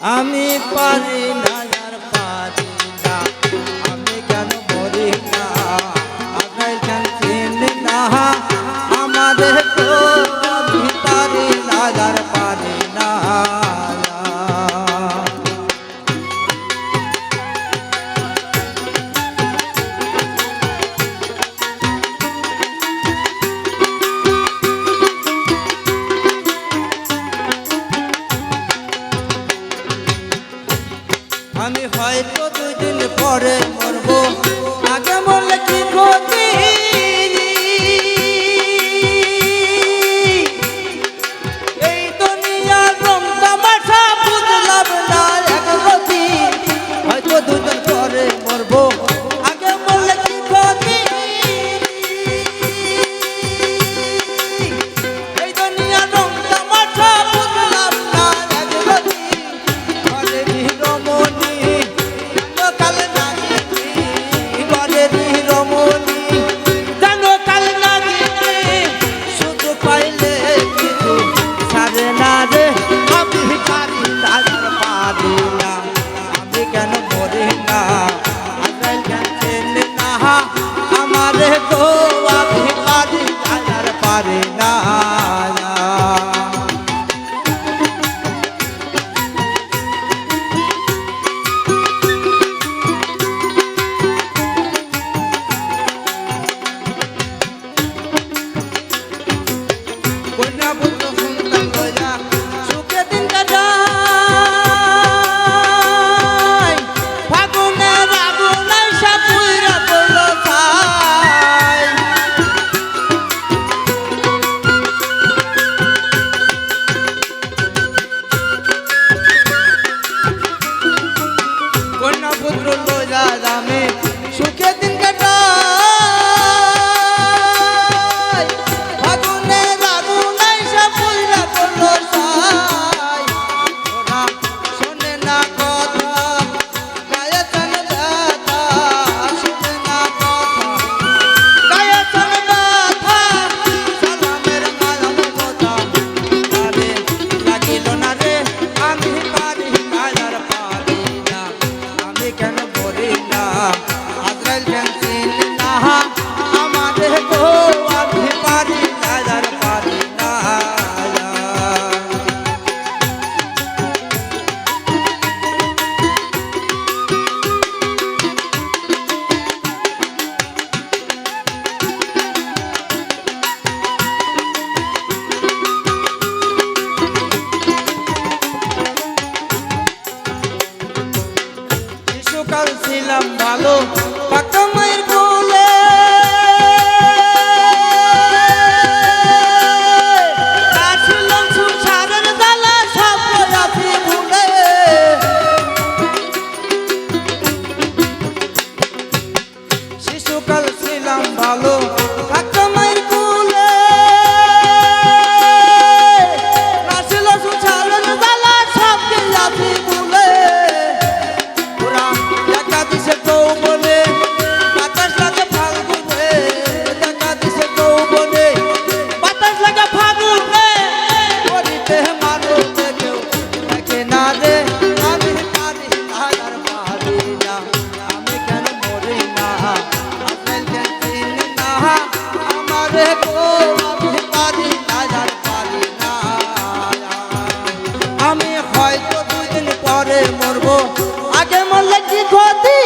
আমি পারি না। করে ভালো পাকা আমি হয়তো দুদিন পরে মরবো। আগে মরলে কি ক্ষতি?